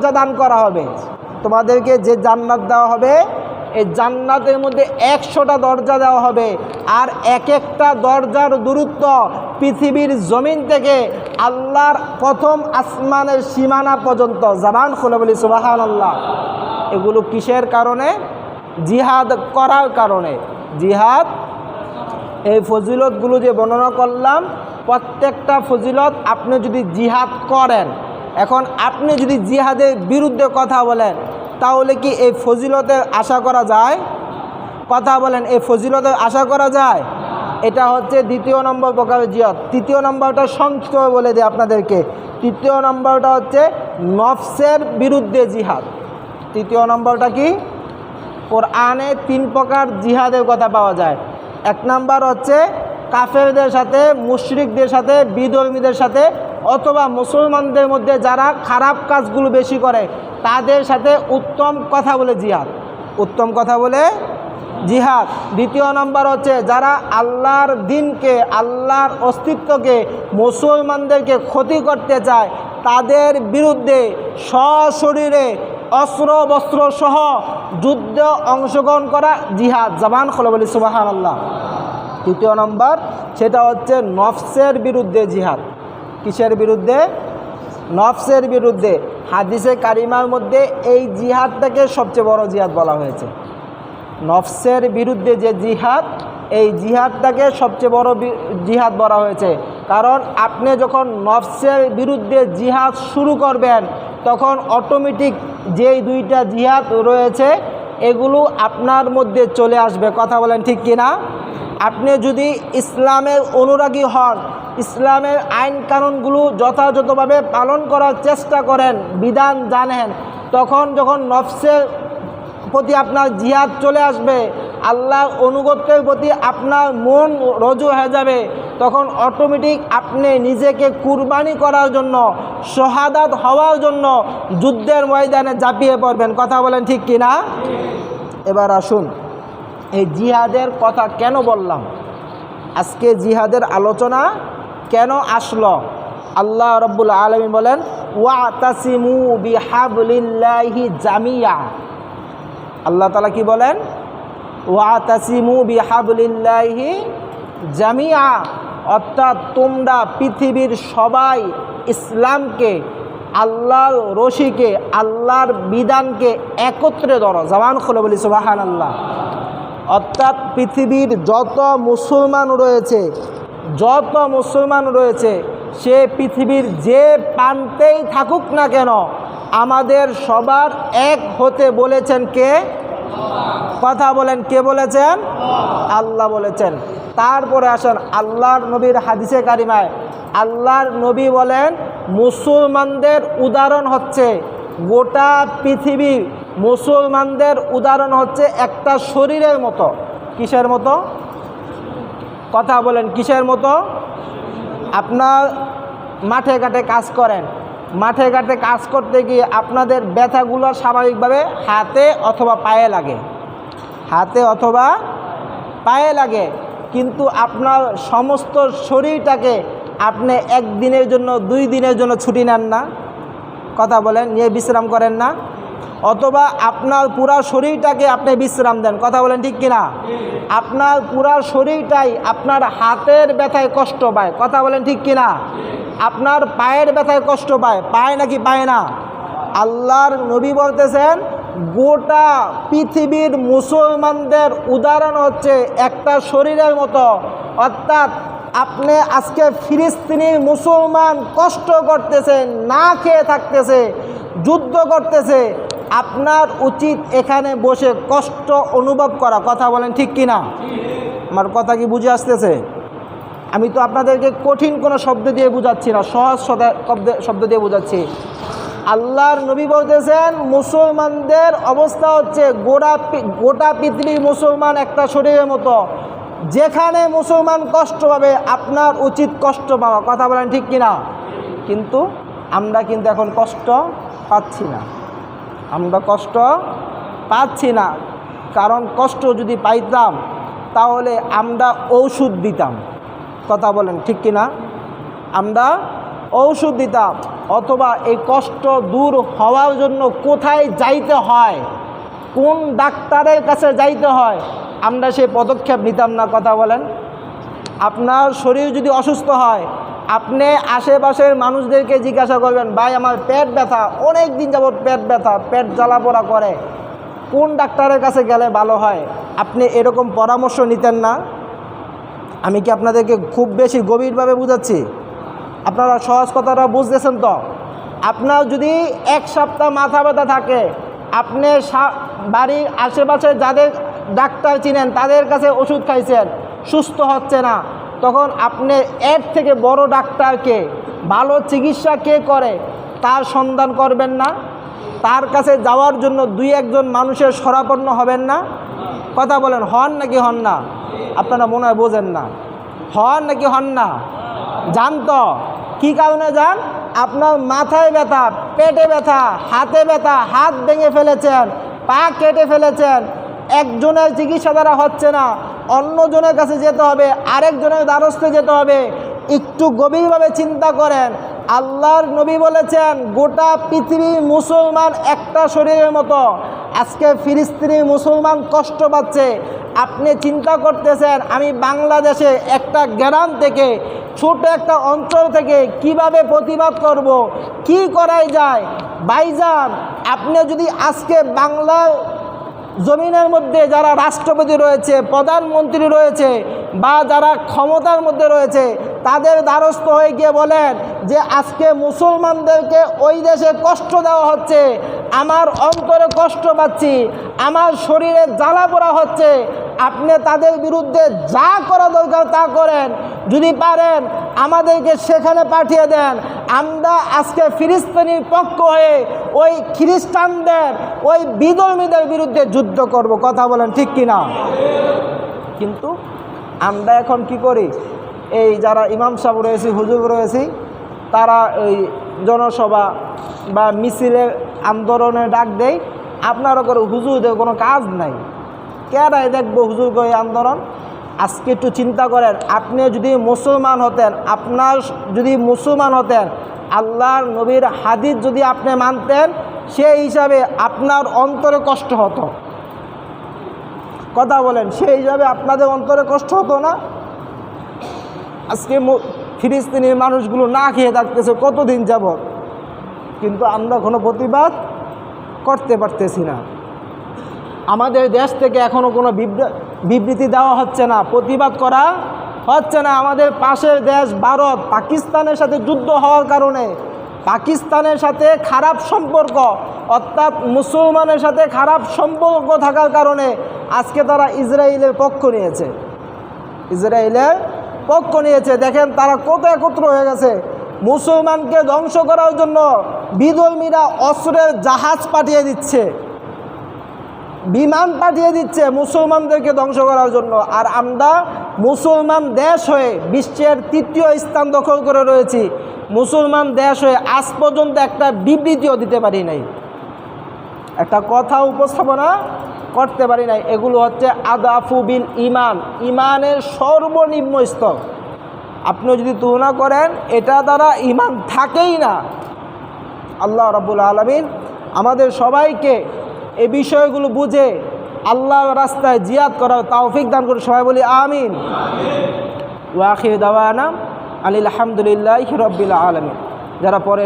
দরজা দান করা হবে। তোমাদেরকে যে জান্নাত দেওয়া হবে, এই জান্নাতের মধ্যে একশোটা দরজা দেওয়া হবে। আর এক একটা দরজার দূরত্ব পৃথিবীর জমিন থেকে আল্লাহর প্রথম আসমানের সীমানা পর্যন্ত। জাবান খুলে বলি সুবাহান আল্লাহ এগুলো কিসের কারণে? জিহাদ করার কারণে। জিহাদ, এই ফজিলতগুলো যে বর্ণনা করলাম, প্রত্যেকটা ফজিলত আপনি যদি জিহাদ করেন এখন আপনি যদি জিহাদের বিরুদ্ধে কথা বলেন, তাহলে কি এই ফজিলতে আশা করা যায়? কথা বলেন, এই ফজিলতে আশা করা যায়? এটা হচ্ছে দ্বিতীয় নম্বর প্রকার জিহাদ। তৃতীয় নম্বরটা সংক্ষিপ্ত বলে দিই আপনাদেরকে। তৃতীয় নম্বরটা হচ্ছে নফসের বিরুদ্ধে জিহাদ। তৃতীয় নম্বরটা কি? কোরআনে তিন প্রকার জিহাদের কথা পাওয়া যায়। এক নাম্বার হচ্ছে কাফেরদের সাথে, মুশরিকদের সাথে, বিধর্মীদের সাথে অথবা মুসলমানদের মধ্যে যারা খারাপ কাজগুলো বেশি করে, তাদের সাথে উত্তম কথা বলে জিহাদ। উত্তম কথা বলে জিহাদ। দ্বিতীয় নম্বর হচ্ছে যারা আল্লাহর দিনকে, আল্লাহর অস্তিত্বকে, মুসলমানদেরকে ক্ষতি করতে চায়, তাদের বিরুদ্ধে সশরীরে অস্ত্র, বস্ত্র সহ যুদ্ধ অংশগ্রহণ করা জিহাদ। জামান খোলা বলি সুবাহান আল্লাহ তৃতীয় নম্বর, সেটা হচ্ছে নফসের বিরুদ্ধে জিহাদ। কিসের বিরুদ্ধে? নফসের বিরুদ্ধে। হাদিসে কারিমার মধ্যে এই জিহাদটাকে সবচেয়ে বড় জিহাদ বলা হয়েছে। নফসের বিরুদ্ধে যে জিহাদ, এই জিহাদটাকে সবচেয়ে বড় জিহাদ বলা হয়েছে। কারণ আপনি যখন নফসের বিরুদ্ধে জিহাদ শুরু করবেন, তখন অটোমেটিক যেই দুইটা জিহাদ রয়েছে, এগুলো আপনার মধ্যে চলে আসবে। কথা বলেন ঠিক কিনা? আপনি যদি ইসলামের অনুরাগী হন ইসলামের আইন কানুনগুলো যথাযথভাবে পালন করার চেষ্টা করেন, বিধান জানেন। তখন যখন নফসের প্রতি আপনার জিহাদ চলে আসবে, আল্লাহর অনুগত্যের প্রতি আপনার মন রজু হয়ে যাবে, তখন অটোমেটিক আপনি নিজেকে কুরবানি করার জন্য, শহাদাত হওয়ার জন্য যুদ্ধের ময়দানে ঝাঁপিয়ে পড়বেন। কথা বলেন ঠিক কিনা? এবার আসুন, এই জিহাদের কথা কেন বললাম? আজকে জিহাদের আলোচনা কেন আসলো? আল্লাহ রব্বুল আলমী বলেন ওয়া তাসিমু বিহাবলিল্লাহি জামিয়া। আল্লাহ তালা কি বলেন? ওয়া তাসিমু বিহাবলিল্লাহি জামিয়া। অর্থাৎ তোমরা পৃথিবীর সবাই ইসলামকে, আল্লাহর রশিকে, আল্লাহর বিধানকে একত্রে ধরো। জামান খুলে বলি সুবাহান আল্লাহ অর্থাৎ পৃথিবীর যত মুসলমান রয়েছে যত মুসলমান রয়েছে, সে পৃথিবীর যে প্রান্তেই থাকুক না কেন, আমাদের সবার এক হতে বলেছেন কে? কথা বলেন, কে বলেছেন? আল্লাহ বলেছেন। তারপরে আসেন আল্লাহর নবীর হাদিসে কারিমায়, আল্লাহর নবী বলেন, মুসলমানদের উদাহরণ হচ্ছে, গোটা পৃথিবী মুসলমানদের উদাহরণ হচ্ছে একটা শরীরের মতো। কিসের মতো? কথা বলেন, কিসের মতো? আপনার মাঠে ঘাটে কাজ করেন। মাঠে ঘাটে কাজ করতে গিয়ে আপনাদের ব্যথাগুলো স্বাভাবিকভাবে হাতে অথবা পায়ে লাগে। হাতে অথবা পায়ে লাগে। কিন্তু আপনার সমস্ত শরীরটাকে আপনি একদিনের জন্য, দুই দিনের জন্য ছুটি নেন না। কথা বলেন, নিয়ে বিশ্রাম করেন না। অথবা আপনার পুরা শরীরটাকে আপনি বিশ্রাম দেন। কথা বলেন ঠিক কিনা? আপনার পুরা শরীরটাই আপনার হাতের ব্যথায় কষ্ট পায়। কথা বলেন ঠিক কিনা? আপনার পায়ের ব্যথায় কষ্ট পায়। পায় নাকি পায় না? আল্লাহর নবী বলতেছেন, গোটা পৃথিবীর মুসলমানদের উদাহরণ হচ্ছে একটা শরীরের মতো। অর্থাৎ আপনি আজকে ফিলিস্তিনি মুসলমান কষ্ট করতেছে, না খেয়ে থাকতেছে, যুদ্ধ করতেছে, আপনার উচিত এখানে বসে কষ্ট অনুভব করা। কথা বলেন ঠিক কি না আমার কথা কি বুঝে আসতেছে? আমি তো আপনাদেরকে কঠিন কোনো শব্দ দিয়ে বুঝাচ্ছি না, সহজ শব্দ দিয়ে বুঝাচ্ছি। আল্লাহর নবী বলতেছেন, মুসলমানদের অবস্থা হচ্ছে গোটা গোটা পৃথিবীর মুসলমান একটা শরীরের মতো। যেখানে মুসলমান কষ্ট পাবে, আপনার উচিত কষ্ট পাওয়া। কথা বলেন ঠিক কিনা? কিন্তু আমরা কিন্তু এখন কষ্ট পাচ্ছি না। আমরা কষ্ট পাচ্ছি না। কারণ কষ্ট যদি পাইতাম, তাহলে আমরা ঔষধ দিতাম। কথা বলেন ঠিক কিনা? আমরা ঔষধ দিতাম, অথবা এই কষ্ট দূর হওয়ার জন্য কোথায় যাইতে হয়? কোন ডাক্তারের কাছে যাইতে হয়? আমরা সেই পদক্ষেপ নিতাম না, কথা বলেন। আপনার শরীর যদি অসুস্থ হয়, আপনি আশেপাশের মানুষদেরকে জিজ্ঞাসা করবেন, ভাই, আমার পেট ব্যথা, অনেক দিন যাবত পেট ব্যথা, পেট জ্বালাপোড়া করে। কোন ডাক্তারের কাছে গেলে ভালো হয়? আপনি এরকম পরামর্শ নিতেন না। আমি কি আপনাদেরকে খুব বেশি গভীরভাবে বুঝাচ্ছি? আপনারা সহজ কথাটা বুঝতেছেন তো? আপনার যদি এক সপ্তাহ মাথা ব্যথা থাকে, আপনি বাড়ির আশেপাশে যাদের ডাক্তার চিনেন, তাদের কাছে ওষুধ খাইছেন, সুস্থ হচ্ছে না, তখন আপনি এর থেকে বড় ডাক্তারকে ভালো চিকিৎসা কে করে? তার সন্ধান করবেন না, তার কাছে যাওয়ার জন্য দুই একজন মানুষের সরাপন্ন হবেন না। কথা বলেন, হন নাকি হন না? আপনারা মনে হয় বোঝেন না। হন নাকি হন না? যান তো। কী কারণে যান? আপনার মাথায় ব্যথা, পেটে ব্যথা, হাতে ব্যথা, হাত ভেঙে ফেলেছেন, পা কেটে ফেলেছেন একজনের চিকিৎসা দ্বারা হচ্ছে না, অন্যজনের কাছে যেতে হবে, আরেকজনের দ্বারস্থে যেতে হবে। একটু গভীরভাবে চিন্তা করেন। আল্লাহর নবী বলেছেন, গোটা পৃথিবী মুসলমান একটা শরীরের মতো। আজকে ফিলিস্তিনি মুসলমান কষ্ট পাচ্ছে। আপনি চিন্তা করতেছেন, আমি বাংলাদেশে একটা গ্রাম থেকে, ছোট একটা অঞ্চল থেকে কীভাবে প্রতিবাদ করব? কি করাই যায়? বাইজান আপনি যদি আজকে বাংলা জমিনের মধ্যে যারা রাষ্ট্রপতি রয়েছে, প্রধানমন্ত্রী রয়েছে বা যারা ক্ষমতার মধ্যে রয়েছে, তাদের দ্বারস্থ হয়ে গিয়ে বলেন যে আজকে মুসলমানদেরকে ওই দেশে কষ্ট দেওয়া হচ্ছে, আমার অন্তরে কষ্ট পাচ্ছি, আমার শরীরে জ্বালা পোড়া হচ্ছে, আপনি তাদের বিরুদ্ধে যা করা দরকার তা করেন। যদি পারেন, আমাদেরকে সেখানে পাঠিয়ে দেন। আমরা আজকে ফিলিস্তিনির পক্ষ হয়ে ওই খ্রিস্টানদের, ওই বিধর্মীদের বিরুদ্ধে যুদ্ধ করব। কথা বলেন ঠিক কিনা? কিন্তু আমরা এখন কি করি? এই যারা ইমাম সাহেব রয়েছি, হুজুর রয়েছি, তারা ওই জনসভা বা মিছিলে আন্দোলনে ডাক দেয়। আপনারা করে হুজুরদের কোনো কাজ নাই। কেরাই দেখব হুজুর করে আন্দোলন? আজকে একটু চিন্তা করেন আপনি যদি মুসলমান হতেন, আপনার যদি মুসলমান হতেন, আল্লাহর নবীর হাদিস যদি আপনি মানতেন, সেই হিসাবে আপনার অন্তরে কষ্ট হতো। কথা বলেন, সেই হিসাবে আপনাদের অন্তরে কষ্ট হতো না? আজকে ফিলিস্তিনির মানুষগুলো না খেয়ে থাকতেছে, কতদিন যাব কিন্তু আমরা কোনো প্রতিবাদ করতে পারতেছি না। আমাদের দেশ থেকে এখনও কোনো বিবৃ- বিবৃতি দেওয়া হচ্ছে না, প্রতিবাদ করা হচ্ছে না। আমাদের পাশের দেশ ভারত পাকিস্তানের সাথে যুদ্ধ হওয়ার কারণে। পাকিস্তানের সাথে খারাপ সম্পর্ক, অর্থাৎ মুসলমানের সাথে খারাপ সম্পর্ক থাকার কারণে আজকে তারা ইসরায়েলের পক্ষ নিয়েছে। ইসরায়েলের পক্ষ নিয়েছে। দেখেন, তারা কত একত্র হয়ে গেছে। মুসলমানকে ধ্বংস করার জন্য বিধর্মীরা অস্ত্রের জাহাজ পাঠিয়ে দিচ্ছে। বিমান পাঠিয়ে দিচ্ছে মুসলমানদেরকে ধ্বংস করার জন্য। আর আমরা মুসলমান দেশ হয়ে বিশ্বের তৃতীয় স্থান দখল করে রয়েছি। মুসলমান দেশ হয়ে আজ পর্যন্ত একটা বিবৃতিও দিতে পারি নাই। একটা কথা উপস্থাপনা করতে পারি নাই। এগুলো হচ্ছে আদাফু বিল ইমান। ইমানের সর্বনিম্ন স্তর। আপনি যদি তুলনা করেন, এটা দ্বারা ইমান থাকেই না। আল্লাহ রাবুল আলমিন আমাদের সবাইকে এই বিষয়গুলো বুঝে আল্লাহ রাস্তায় জিয়াদ করা তাওফিক দান করে সবাই বলি আমিন। ওয়াখির দাওয়ানা আলিল আলহামদুলিল্লাহ রব্বিল আলমিন। যারা পরে